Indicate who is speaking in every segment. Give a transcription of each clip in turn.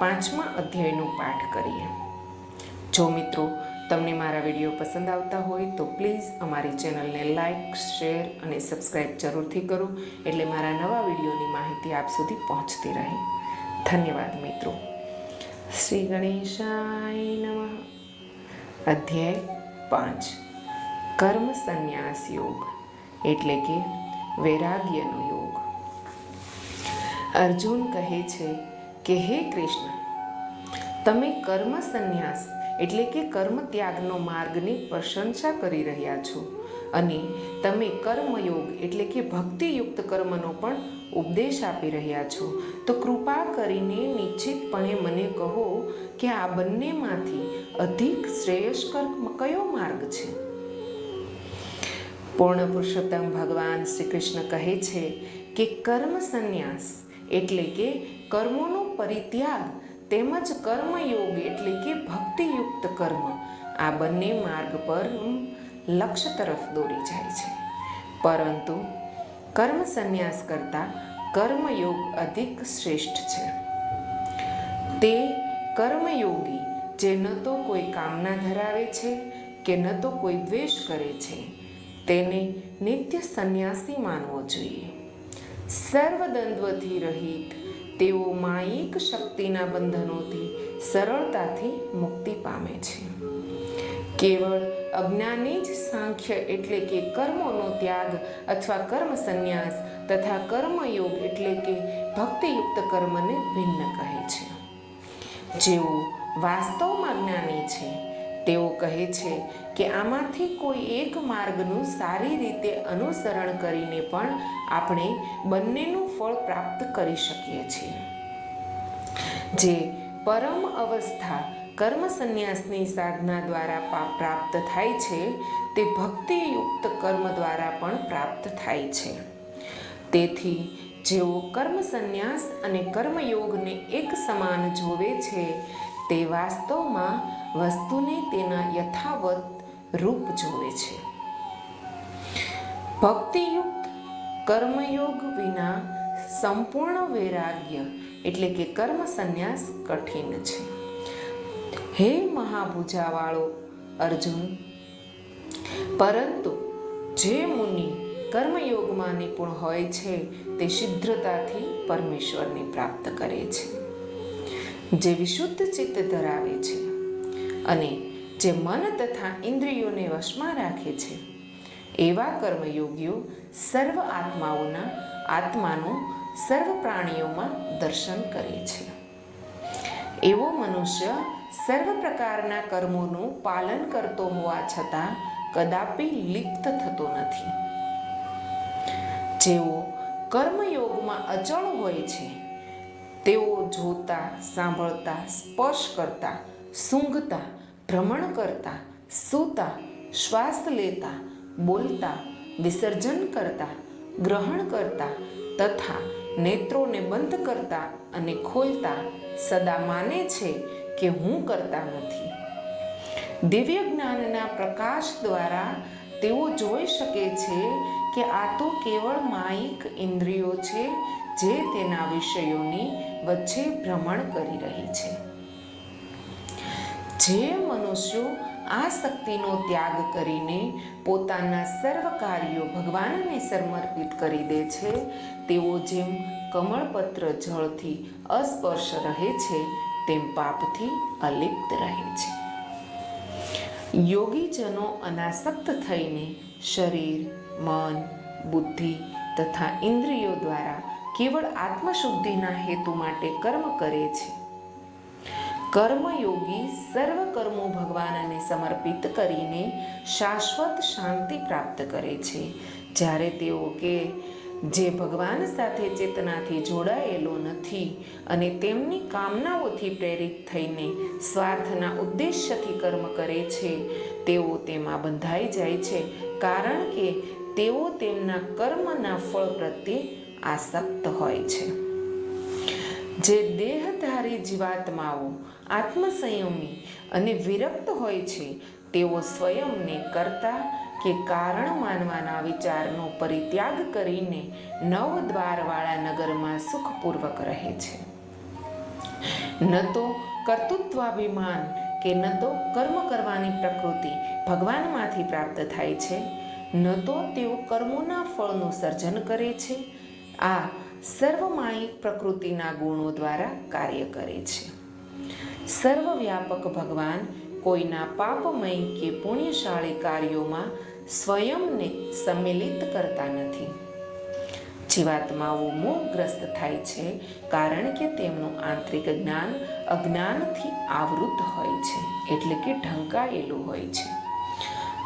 Speaker 1: પાંચમા અધ્યાયનો પાઠ કરીએ. જો મિત્રો તમને મારા વીડિયો પસંદ આવતા હોય તો પ્લીઝ અમારી ચેનલને લાઇક શેર અને સબસ્ક્રાઈબ જરૂરથી કરો એટલે મારા નવા વિડીયોની માહિતી આપ સુધી પહોંચતી રહે. ધન્યવાદ મિત્રો. શ્રી ગણેશાય નમઃ. અધ્યાય પાંચ. કર્મ સંન્યાસ યોગ, એટલે કે વૈરાગ્યનો યોગ. અર્જુન કહે છે કે હે કૃષ્ણ, તમે કર્મ સંન્યાસ એટલે કે કર્મ ત્યાગનો માર્ગની પ્રશંસા કરી રહ્યા છો અને તમે કર્મયોગ એટલે કે ભક્તિયુક્ત કર્મનો પણ ઉપદેશ આપી રહ્યા છો, તો કૃપા કરીને નિશ્ચિતપણે મને કહો કે આ બંનેમાંથી અધિક શ્રેયસ્કર કયો માર્ગ છે? પૂર્ણ પુરુષોત્તમ ભગવાન શ્રી કૃષ્ણ કહે છે કે કર્મ સંન્યાસ એટલે કે કર્મોનો પરિત્યાગ તેમજ કર્મયોગ એટલે કે ભક્તિયુક્ત કર્મ. આ બંને માર્ગ પર લક્ષ્ય તરફ દોરી જાય છે. પરંતુ કર્મ સંન્યાસ કરતાં કર્મયોગ અધિક શ્રેષ્ઠ છે. તે કર્મયોગી જે ન તો કોઈ કામના ધરાવે છે કે ન તો કોઈ દ્વેષ કરે છે, તેને નિત્ય સંન્યાસી માનવો જોઈએ. સર્વદ્વંદ્વથી રહિત તેઓ માયિક શક્તિના બંધનોથી સરળતાથી મુક્તિ પામે છે. કેવળ અજ્ઞાની જ સાંખ્ય એટલે કે કર્મોનો ત્યાગ અથવા કર્મ સંન્યાસ તથા કર્મયોગ એટલે કે ભક્તિયુક્ત કર્મને ભિન્ન કહે છે. જેઓ વાસ્તવમાં જ્ઞાની છે તેઓ કહે છે કે આમાંથી કોઈ એક માર્ગનું સારી રીતે અનુસરણ કરીને પણ આપણે બંનેનું ફળ પ્રાપ્ત કરી શકીએ છીએ. જે પરમ અવસ્થા કર્મ સંન્યાસની સાધના દ્વારા પ્રાપ્ત થાય છે, તે ભક્તિયુક્ત કર્મ દ્વારા પણ પ્રાપ્ત થાય છે. તેથી જેઓ કર્મ સંન્યાસ અને કર્મયોગને એક સમાન જોવે છે, તે વાસ્તવમાં વસ્તુને તેના યથાવત રૂપ જોવે છે. ભક્તિયુક્ત કર્મયોગ વિના સંપૂર્ણ વૈરાગ્ય એટલે કે કર્મ સંન્યાસ કઠિન છે. હે મહાભુજાવાળો અર્જુન, પરંતુ જે મુનિ કર્મયોગમાં નિપુણ હોય છે, તે શીઘ્રતાથી પરમેશ્વરને પ્રાપ્ત કરે છે. જે વિશુદ્ધ ચિત્ત ધરાવે છે. અને જે મન તથા ઇન્દ્રિયોને વશમાં રાખે છે. એવા કર્મયોગીઓ સર્વ આત્માઓના, આત્માનું સર્વ પ્રાણીઓમાં દર્શન કરે છે. એવો મનુષ્ય સર્વ પ્રકારના કર્મોનું પાલન કરતો હોવા છતાં કદાપી લિપ્ત થતો નથી. જેઓ કર્મયોગમાં અચળ હોય છે, તેઓ જોતા, સાંભળતા, સ્પર્શ કરતા સૂંઘતા, ભ્રમણ કરતા, સૂતા, શ્વાસ લેતા, બોલતા, વિસર્જન કરતા, ગ્રહણ કરતા તથા નેત્રોને બંધ કરતા અને ખોલતા સદા માને છે કે હું કરતા નથી. દિવ્ય જ્ઞાનના પ્રકાશ દ્વારા તેઓ જોઈ શકે છે કે આ તો કેવળ માયિક ઇન્દ્રિયો છે જે તેના વિષયોની વચ્ચે ભ્રમણ કરી રહી છે. જે મનુષ્યો આ શક્તિનો ત્યાગ કરીને પોતાના સર્વ કાર્યો ભગવાનને સમર્પિત કરી દે છે, તેઓ જેમ કમળપત્ર જળથી અસ્પર્શ રહે છે, તેમ પાપથી અલિપ્ત રહે છે. યોગીજનો અનાસક્ત થઈને શરીર, મન, બુદ્ધિ તથા ઇન્દ્રિયો દ્વારા કેવળ આત્મશુદ્ધિના હેતુ માટે કર્મ કરે છે. કર્મયોગી સર્વ કર્મો ભગવાનને સમર્પિત કરીને શાશ્વત શાંતિ પ્રાપ્ત કરે છે. જ્યારે તેઓ કે જે ભગવાન સાથે ચેતનાથી જોડાયેલો નથી અને તેમની કામનાઓથી પ્રેરિત થઈને સ્વાર્થના ઉદ્દેશ્યથી કર્મ કરે છે, તેઓ તેમાં બંધાઈ જાય છે કારણ કે તેઓ તેમના કર્મના ફળ પ્રત્યે આસક્ત હોય છે. જે દેહધારી જીવાત્માઓ આત્મસંયમી અને વિરક્ત હોય છે, તેઓ સ્વયંને કરતા કે કારણ માનવાના વિચારનો પરિત્યાગ કરીને નવ દ્વારવાળા નગરમાં સુખપૂર્વક રહે છે. ન તો કર્તૃત્વાભિમાન કે ન તો કર્મ કરવાની પ્રકૃતિ ભગવાનમાંથી પ્રાપ્ત થાય છે, ન તો તેઓ કર્મોના ફળનું સર્જન કરે છે, આ સર્વમાયિક પ્રકૃતિના ગુણો દ્વારા કાર્ય કરે છે. સર્વવ્યાપક ભગવાન કોઈના પાપમય કે પુણ્યશાળી કાર્યોમાં સ્વયંને સંમિલિત કરતા નથી. જીવાત્માઓ મોહગ્રસ્ત થાય છે કારણ કે તેમનું આંતરિક જ્ઞાન અજ્ઞાનથી આવૃત હોય છે, એટલે કે ઢંકાયેલું હોય છે.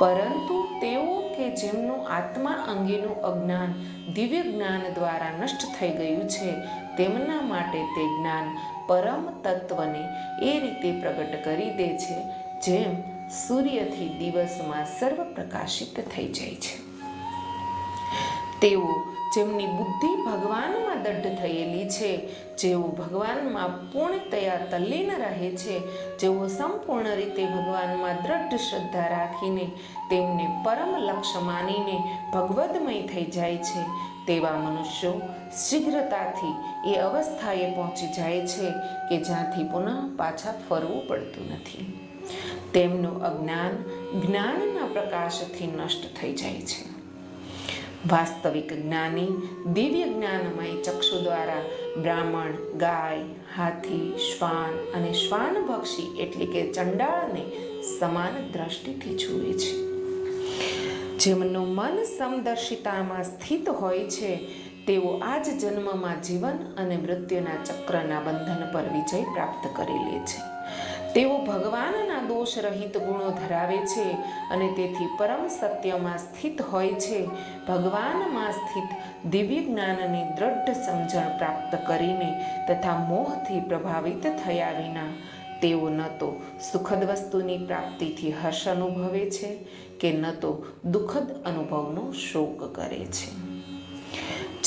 Speaker 1: પરંતુ તેઓ કે જેમનું આત્મા અંગેનું અજ્ઞાન દિવ્ય જ્ઞાન દ્વારા નષ્ટ થઈ ગયું છે, તેમના માટે તે જ્ઞાન પરમ તત્વને એ રીતે પ્રગટ કરી દે છે, જેમ સૂર્યથી દિવસમાં સર્વ પ્રકાશિત થઈ જાય છે. તેઓ જેમની બુદ્ધિ ભગવાનમાં દઢ થયેલી છે, જેઓ ભગવાનમાં પૂર્ણતયા તલ્લીન રહે છે, જેઓ સંપૂર્ણ રીતે ભગવાનમાં દ્રઢ શ્રદ્ધા રાખીને તેમને પરમ લક્ષ્ય માનીને ભગવદ્મય થઈ જાય છે. તેવા મનુષ્યો શીઘ્રતાથી એ અવસ્થાએ પહોંચી જાય છે કે જ્યાંથી પુનઃ પાછા ફરવું પડતું નથી. તેમનું અજ્ઞાન જ્ઞાનના પ્રકાશથી નષ્ટ થઈ જાય છે. વાસ્તવિક જ્ઞાની દિવ્ય જ્ઞાનમય ચક્ષુ દ્વારા બ્રાહ્મણ, ગાય, હાથી, શ્વાન અને શ્વાનભક્ષી એટલે કે ચંડાળને સમાન દ્રષ્ટિથી જુએ છે. જેમનું મન સમદર્શિતામાં સ્થિત હોય છે, તેઓ આ જ જન્મમાં જીવન અને મૃત્યુના ચક્રના બંધન પર વિજય પ્રાપ્ત કરી લે છે. તેઓ ભગવાનના દોષ રહિત ગુણો ધરાવે છે અને તેથી પરમ સત્યમાં સ્થિત હોય છે. ભગવાનમાં સ્થિત દિવ્ય જ્ઞાનની દ્રઢ સમજણ પ્રાપ્ત કરીને તથા મોહથી પ્રભાવિત થયા વિના તેઓ ન તો સુખદ વસ્તુની પ્રાપ્તિથી હર્ષ અનુભવે છે કે ન તો દુઃખદ અનુભવનો શોક કરે છે.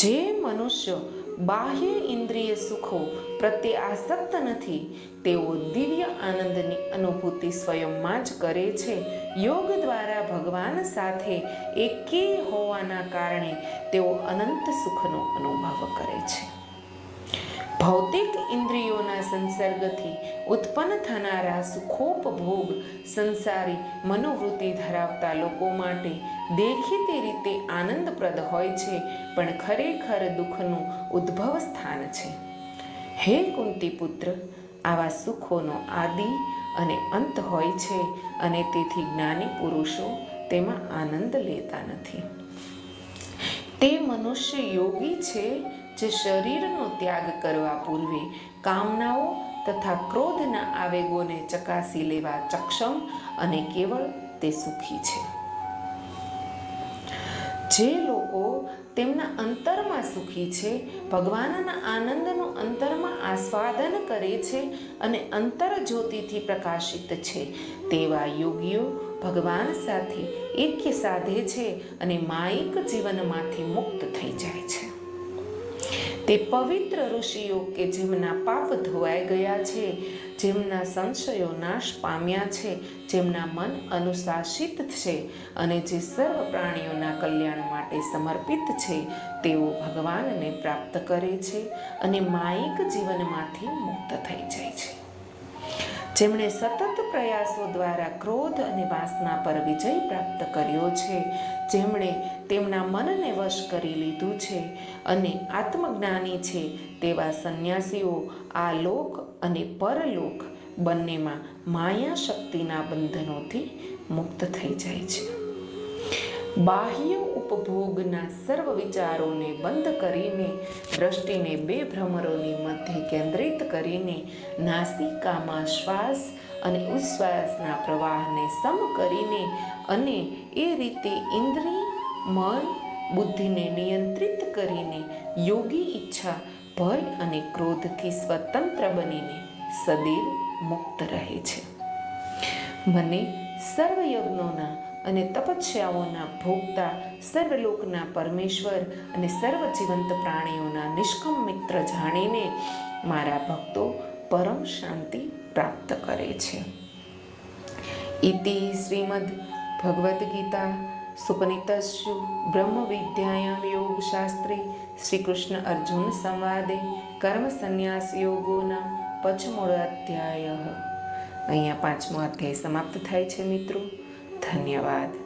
Speaker 1: જે મનુષ્ય બાહ્ય ઇન્દ્રિય સુખો પ્રત્યે આસક્ત નથી, તેઓ દિવ્ય આનંદની અનુભૂતિ સ્વયંમાં જ કરે છે. યોગ દ્વારા ભગવાન સાથે એકી હોવાના કારણે તેઓ અનંત સુખનો અનુભવ કરે છે. ભૌતિક ઇન્દ્રિયોના સંસર્ગથી ઉત્પન્ન થનારા સુખોપભોગ સંસારી મનોવૃત્તિ ધરાવતા લોકો માટે દેખીતી રીતે આનંદપ્રદ હોય છે, પણ ખરેખર દુઃખનું ઉદ્ભવ સ્થાન છે. હે કુંતી પુત્ર આવા સુખોનો આદિ અને અંત હોય છે અને તેથી જ્ઞાની પુરુષો તેમાં આનંદ લેતા નથી. તે મનુષ્ય યોગી છે જે શરીરનો ત્યાગ કરવા પૂર્વે કામનાઓ તથા ક્રોધના આવેગોને ચકાસી લેવા સક્ષમ અને કેવળ તે સુખી છે. જે લોકો તેમના અંતરમાં સુખી છે, ભગવાનના આનંદનું અંતરમાં આસ્વાદન કરે છે અને અંતર જ્યોતિથી પ્રકાશિત છે, તેવા યોગીઓ ભગવાન સાથે એક્ય સાધે છે અને માયિક જીવનમાંથી મુક્ત થઈ જાય છે. તે પવિત્ર ઋષિઓ કે જેમના પાપ ધોવાઈ ગયા છે, જેમના સંશયો નાશ પામ્યા છે, જેમના મન અનુશાસિત છે અને જે સર્વ પ્રાણીઓના કલ્યાણ માટે સમર્પિત છે, તેઓ ભગવાનને પ્રાપ્ત કરે છે અને માયિક જીવનમાંથી મુક્ત થઈ જાય છે. જેમણે સતત પ્રયાસો દ્વારા ક્રોધ અને વાસના પર વિજય પ્રાપ્ત કર્યો છે, જેમણે તેમના મનને વશ કરી લીધું છે અને આત્મજ્ઞાની છે તેવા સંન્યાસીઓ, આ લોક અને પરલોક બંનેમાં માયા શક્તિના બંધનોથી મુક્ત થઈ જાય છે. બાહ્ય ઉપભોગના સર્વ વિચારોને બંધ કરીને, દ્રષ્ટિને બે ભ્રમરોની મધ્ય કેન્દ્રિત કરીને નાસિકામાં શ્વાસ અને ઉચ્છ્વાસના પ્રવાહને સમ કરીને અને એ રીતે ઇન્દ્રિય, મન, બુદ્ધિને નિયંત્રિત કરીને યોગી ઈચ્છા, ભય અને ક્રોધથી સ્વતંત્ર બનીને સદૈવ મુક્ત રહે છે. મને સર્વયજ્ઞોના અને તપસ્યાઓના ભોગતા સર્વલોકના પરમેશ્વર અને સર્વ જીવંત પ્રાણીઓના નિષ્કમ મિત્ર જાણીને મારા ભક્તો પરમ શાંતિ પ્રાપ્ત કરે છે. ઇતિ શ્રીમદ ભગવદ્ ગીતા સુપનિતસ્યુ બ્રહ્મ વિદ્યાયામ યોગ શાસ્ત્રે શ્રી કૃષ્ણ અર્જુન સંવાદે કર્મ સંન્યાસ યોગોના પચમોળ અધ્યાય અહીંયા પાંચમો અધ્યાય સમાપ્ત થાય છે મિત્રો. ધન્યવાદ.